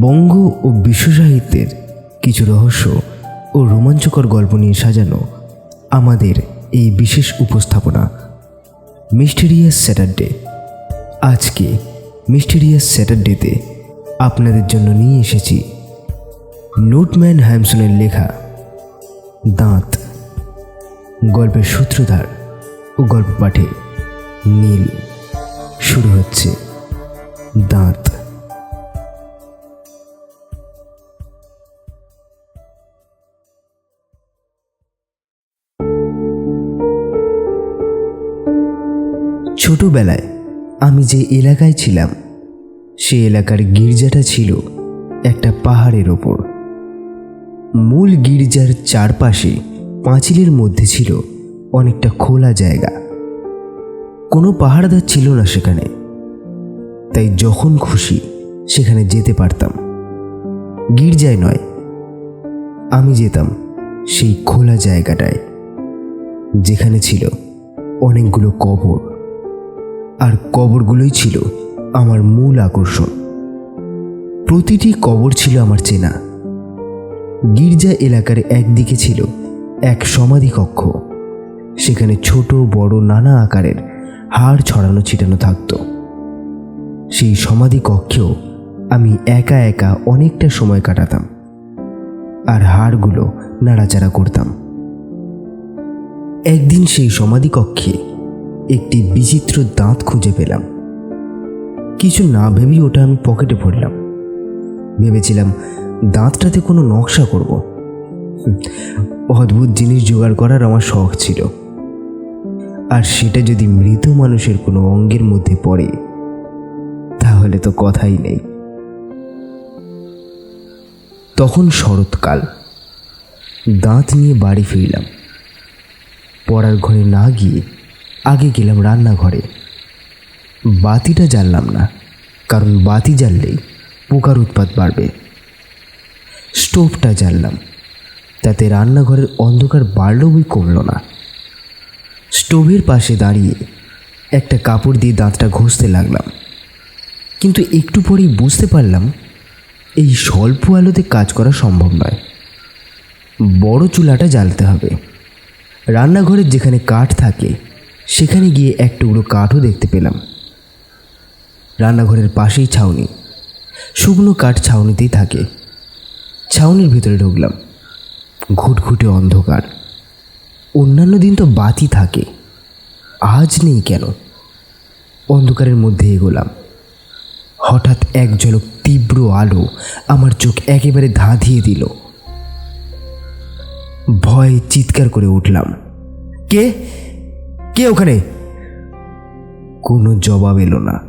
বঙ্গ ও বিশ্ব সাহিত্যের কিছু রহস্য ও রোমাঞ্চকর গল্প নিয়ে সাজানো আমাদের এই বিশেষ উপস্থাপনা, মিস্টেরিয়াস স্যাটারডে। আজকে মিস্টেরিয়াস স্যাটারডেতে আপনাদের জন্য নিয়ে এসেছি নোটম্যান হ্যামসনের লেখা দাঁত। গল্পের সূত্রধার ও গল্প পাঠে নীল। শুরু হচ্ছে। দাঁত। ছোটবেলায় আমি যে এলাকায় ছিলাম, সে এলাকার গির্জাটা ছিল একটা পাহাড়ের ওপর। মূল গির্জার চারপাশে পাঁচিলের মধ্যে ছিল অনেকটা খোলা জায়গা। কোনো পাহাড়দার ছিল না সেখানে। তাই যখন খুশি সেখানে যেতে পারতাম। গির্জায় নয়, আমি যেতাম সেই খোলা জায়গাটায়, যেখানে ছিল অনেকগুলো কবর। আর কবরগুলোই ছিল আমার মূল আকর্ষণ। প্রতিটি কবর ছিল আমার চেনা। গির্জা এলাকার একদিকে ছিল এক সমাধি কক্ষ সেখানে ছোট, বড়, নানা আকারের হাড় ছড়ানো ছিটানো থাকতো। সেই সমাধি কক্ষেও আমি একা একা অনেকটা সময় কাটাতাম আর হাড়গুলো নাড়াচাড়া করতাম। একদিন সেই সমাধি কক্ষে একটি বিচিত্র দাঁত খুঁজে পেলাম। কিছু না ভেবেই ওটা আমি পকেটে ভরলাম। ভেবেছিলাম, দাঁতটাতে কোনো নকশা করব। অদ্ভুত জিনিস জোগাড় করার আমার শখ ছিল। আর সেটা যদি মৃত মানুষের কোনো অঙ্গের মধ্যে পড়ে তাহলে তো কথাই নেই। তখন শরৎকাল। দাঁত নিয়ে বাড়ি ফিরলাম। পড়ার ঘরে না গিয়ে আগে গেলাম রান্নাঘরে। বাতিটা জ্বাললাম না, কারণ বাতি জ্বাললেই পোকার উৎপাত বাড়বে। স্টোভটা জ্বাললাম, তাতে রান্নাঘরের অন্ধকার বাড়লেও কমলো না। স্টোভের পাশে দাঁড়িয়ে একটা কাপড় দিয়ে দাঁতটা ঘষতে লাগলাম। কিন্তু একটু পরেই বুঝতে পারলাম, এই স্বল্প আলোতে কাজ করা সম্ভব নয়। বড় চুলাটা জ্বালতে হবে। রান্নাঘরের যেখানে কাঠ থাকে, সেখানে গিয়ে এক টুকরো কাঠও দেখতে পেলাম। রান্নাঘরের পাশেই ছাউনি। শুকনো কাঠ ছাউনিতেই থাকে। ছাউনির ভিতরে ঢুকলাম। ঘুটঘুটে অন্ধকার। অন্যান্য দিন তো বাতি থাকে। আজ নেই কেন? অন্ধকারের মধ্যে এগোলাম। হঠাৎ এক ঝলক তীব্র আলো আমার চোখ একেবারে ধাঁধিয়ে দিল। ভয়ে চিৎকার করে উঠলাম। কে? কে ওখানে? কোনো জবাব এলো না।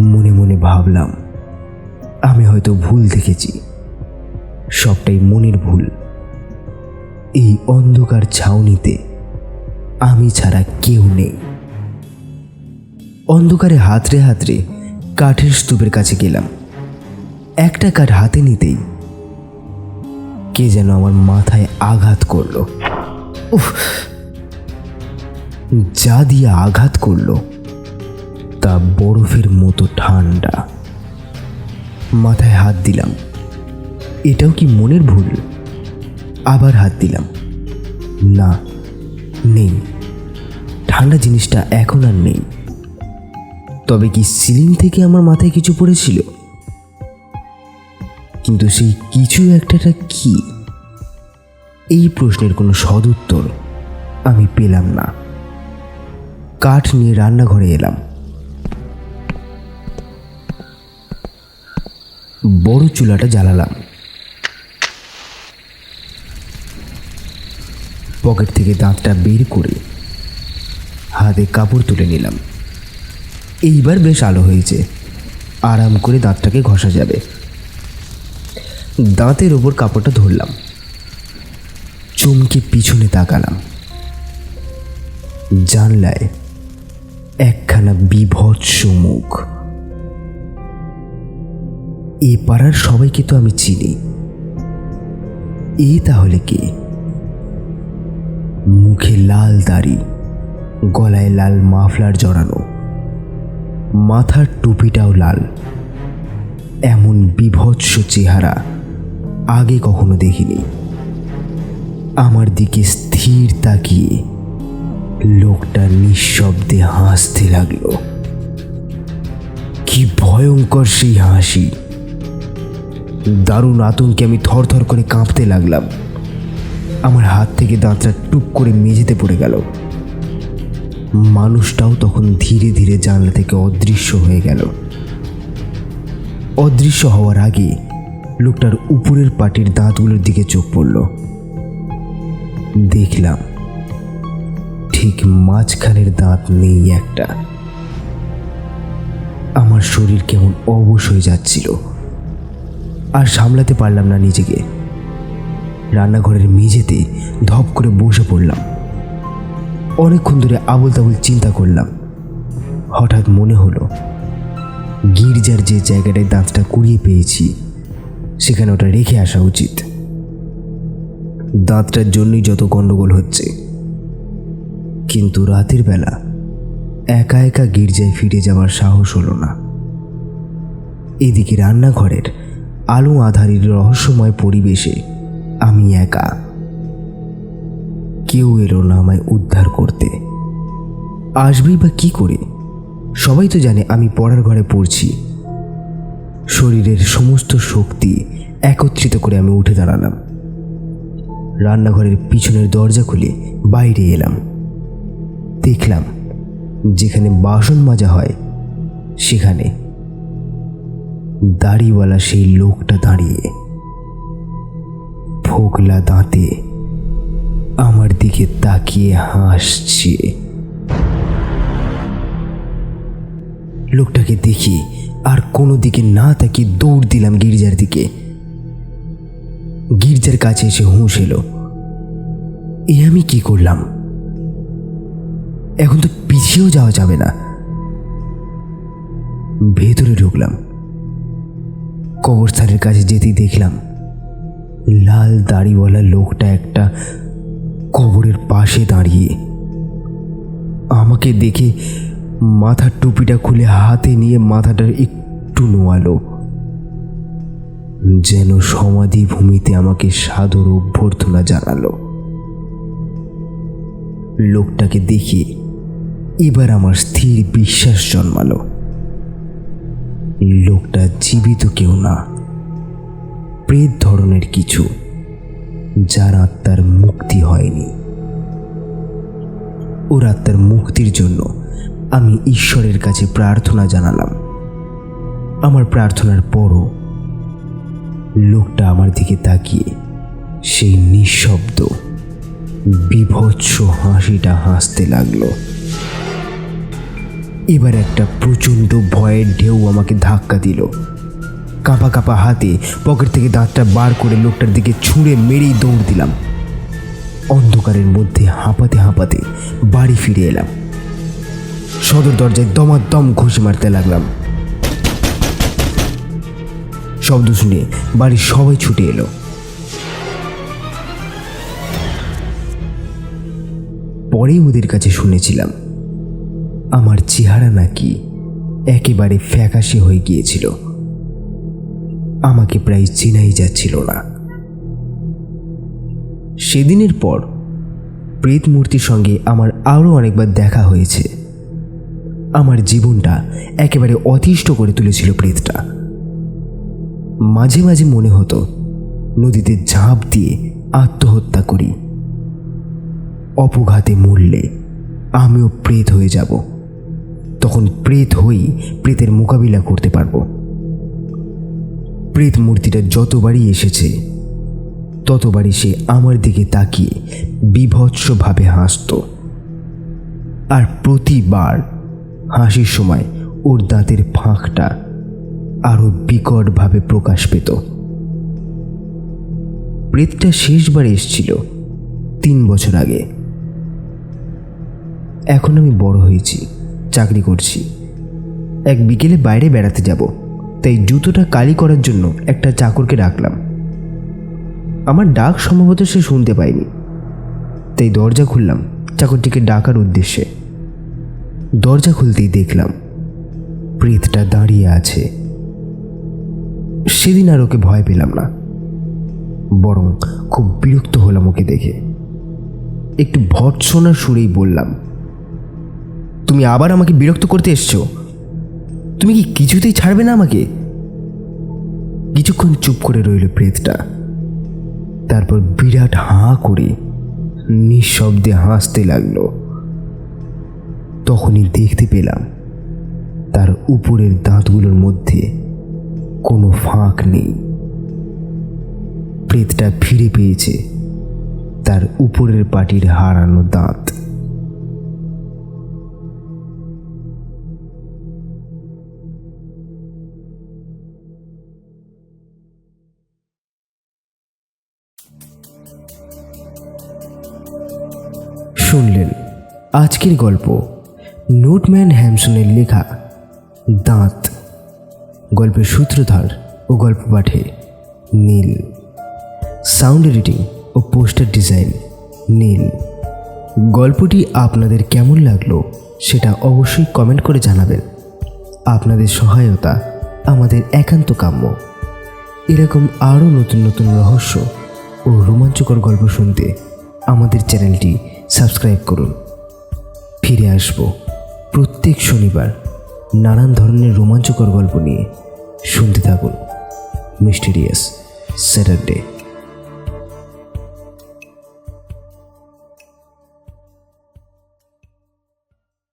মনে মনে ভাবলাম, আমি হয়তো ভুল দেখেছি। সবটাই মনের ভুল। এই অন্ধকার ছাউনিতে আমি ছাড়া কেউ নেই। অন্ধকারে হাতড়ে হাতড়ে কাঠের স্তূপের কাছে গেলাম। একটা কাঠ হাতে নিতেই কে যেন আমার মাথায় আঘাত করল। উফ, যা দিয়ে আঘাত করল তা বরফের মতো ঠান্ডা। মাথায় হাত দিলাম। এটাও কি মনের ভুল? আবার হাত দিলাম। না, নেই। ঠান্ডা জিনিসটা এখন আর নেই। তবে কি সিলিং থেকে আমার মাথায় কিছু পড়েছিল? কিন্তু সেই কিছু একটাটা কি? এই প্রশ্নের কোনো সদুত্তর আমি পেলাম না। কাঠ নিয়ে রান্নাঘরে এলাম। বড় চুলাটা জ্বালালাম। পকেট থেকে দাঁতটা বের করে হাতে কাপড় তুলে নিলাম। এইবার বেশ আলো হয়েছে। আরাম করে দাঁতটাকে ঘষা যাবে। দাঁতের ওপর কাপড়টা ধরলাম। চমকে পিছনে তাকালাম। জানলায় একখানা বিভৎস মুখ। এ পাড়ার সবাইকে তো আমি চিনি। এ তাহলে কে? মুখে লাল দাড়ি, গলায় লাল মাফলার জড়ানো। মাথার টুপিটাও লাল। এমন বিভৎস চেহারা আগে কখনো দেখিনি। আমার দিকে স্থির তাকিয়ে লোকটা নিঃশব্দে হাসতে লাগল। কি ভয়ঙ্কর সেই হাসি। দারুণ আতঙ্কে আমি থরথর করে কাঁপতে লাগলাম। আমার হাত থেকে দাঁতটা টুক করে মেঝেতে পড়ে গেল। মানুষটাও তখন ধীরে ধীরে জানলা থেকে অদৃশ্য হয়ে গেল। অদৃশ্য হওয়ার আগে লোকটার উপরের পাটির দাঁতগুলোর দিকে চোখ পড়ল। দেখলাম ঠিক মাঝখানের দাঁত নেই একটা। আমার শরীর কেমন অবশ হয়ে যাচ্ছিল। আর সামলাতে পারলাম না নিজেকে। রান্নাঘরের মেঝেতে ধপ করে বসে পড়লাম। অনেকক্ষণ ধরে আবল তাবল চিন্তা করলাম। হঠাৎ মনে হলো, গির্জার যে জায়গাটায় দাঁতটা কুড়িয়ে পেয়েছি, সেখানে ওটা রেখে আসা উচিত। দাঁতটার জন্যই যত গণ্ডগোল হচ্ছে। কিন্তু রাতের বেলা একা একা গির্জায় ফিরে যাওয়ার সাহস হলো না। এদিকে রান্নাঘরের আলো আধারির রহস্যময় পরিবেশে আমি একা। কেউ এলো না আমায় উদ্ধার করতে। আসবেই বা কি করে? সবাই তো জানে আমি পড়ার ঘরে পড়ছি। শরীরের সমস্ত শক্তি একত্রিত করে আমি উঠে দাঁড়ালাম। রান্নাঘরের পিছনের দরজা খুলে বাইরে এলাম। দেখলাম, যেখানে বাসন মাজা হয়, সেখানে দাড়িওয়ালা সেই লোকটা দাঁড়িয়ে। ফোকলা দাঁতে দিকে তাকিয়ে হাসছে। লোকটাকে দেখি আর কোনো দিকে না তাকিয়ে দৌড় দিলাম গির্জার দিকে। গির্জার কাছে এসে হুঁশ এলো। এ আমি কি করলাম? এখন তো পিছিয়েও যাওয়া যাবে না। ভেতরে ঢুকলাম। কবরস্থানের কাছে যেতেই দেখলাম, লাল দাড়িওয়ালা লোকটা একটা কবরের পাশে দাঁড়িয়ে। আমাকে দেখে মাথার টুপিটা খুলে হাতে নিয়ে মাথাটা একটু নোয়ালো। যেন সমাধি ভূমিতে আমাকে সাদর অভ্যর্থনা জানালো। লোকটাকে দেখে এবার আমার স্থির বিশ্বাস জন্মালো। লোকটা জীবিত কেউ না। প্রেত ধরনের কিছু। যার আত্মার মুক্তি হয়নি। ওর আত্মার মুক্তির জন্য আমি ঈশ্বরের কাছে প্রার্থনা জানালাম। আমার প্রার্থনার পরও লোকটা আমার দিকে তাকিয়ে সেই নিঃশব্দ, বিভৎস হাসিটা হাসতে লাগল। এবার একটা প্রচণ্ড ভয়ের ঢেউ আমাকে ধাক্কা দিল। কাঁপা কাঁপা হাতে পকেট থেকে দাঁতটা বার করে লোকটার দিকে ছুঁড়ে মেরেই দৌড় দিলাম। অন্ধকারের মধ্যে হাঁপাতে হাঁপাতে বাড়ি ফিরে এলাম। সদর দরজায় দমাদম ঘুষি মারতে লাগলাম। শব্দ শুনে বাড়ির সবাই ছুটে এলো। পরে ওদের কাছে শুনেছিলাম, আমার চেহারা নাকি একেবারে ফ্যাকাশে হয়ে গিয়েছিল। আমাকে প্রায় চেনাই যাচ্ছিল না। সেদিনের পর প্রেত মূর্তির সঙ্গে আমার আরও অনেকবার দেখা হয়েছে। আমার জীবনটা একেবারে অতিষ্ঠ করে তুলেছিল প্রেতটা। মাঝে মাঝে মনে হতো, নদীতে ঝাঁপ দিয়ে আত্মহত্যা করি। অপঘাতে মরলে আমিও প্রেত হয়ে যাব। তখন প্রেত হয়েই প্রেতের মোকাবিলা করতে পারব। প্রেত মূর্তিটা যতবারই এসেছে, ততবারই সে আমার দিকে তাকিয়ে বিভৎসভাবে হাসত। আর প্রতিবার হাসির সময় ওর দাঁতের ফাঁকটা আরও বিকটভাবে প্রকাশ পেত। প্রেতটা শেষবার এসছিল তিন বছর আগে। এখন আমি বড় হয়েছি, চাকরি করছি। এক বিকেলে বাইরে বেড়াতে যাব। তাই জুতোটা কালি করার জন্য একটা চাকরকে ডাকলাম। আমার ডাক সম্ভবত সে শুনতে পায়নি। তাই দরজা খুললাম চাকরটিকে ডাকার উদ্দেশ্যে। দরজা খুলতেই দেখলাম প্রেতটা দাঁড়িয়ে আছে। সেদিন আর ওকে ভয় পেলাম না। বরং খুব বিরক্ত হলাম ওকে দেখে। একটু ভৎসনার সুরেই বললাম, তুমি আবার আমাকে বিরক্ত করতে এসছো? তুমি কি কিছুতেই ছাড়বে না আমাকে? কিছুক্ষণ চুপ করে রইল প্রেতটা। তারপর বিরাট হাঁ করে নিঃশব্দে হাসতে লাগল। তখনই দেখতে পেলাম, তার উপরের দাঁতগুলোর মধ্যে কোনো ফাঁক নেই। প্রেতটা ফিরে পেয়েছে তার উপরের পাটির হারানো দাঁত। আজকের গল্প নোটম্যান হ্যামসনের লেখা দাঁত। গল্পের সূত্রধার ও গল্প পাঠে নীল। সাউন্ড এডিটিং ও পোস্টার ডিজাইন নীল। গল্পটি আপনাদের কেমন লাগল সেটা অবশ্যই কমেন্ট করে জানাবেন। আপনাদের সহায়তা আমাদের একান্ত কাম্য। এরকম আরও নতুন নতুন রহস্য ও রোমাঞ্চকর গল্প শুনতে আমাদের চ্যানেলটি সাবস্ক্রাইব করুন। ফিরে আসব। প্রত্যেক শনিবার নানান ধরনের রোমাঞ্চকর গল্প নিয়ে। শুনতে থাকুন। Mysterious Saturday.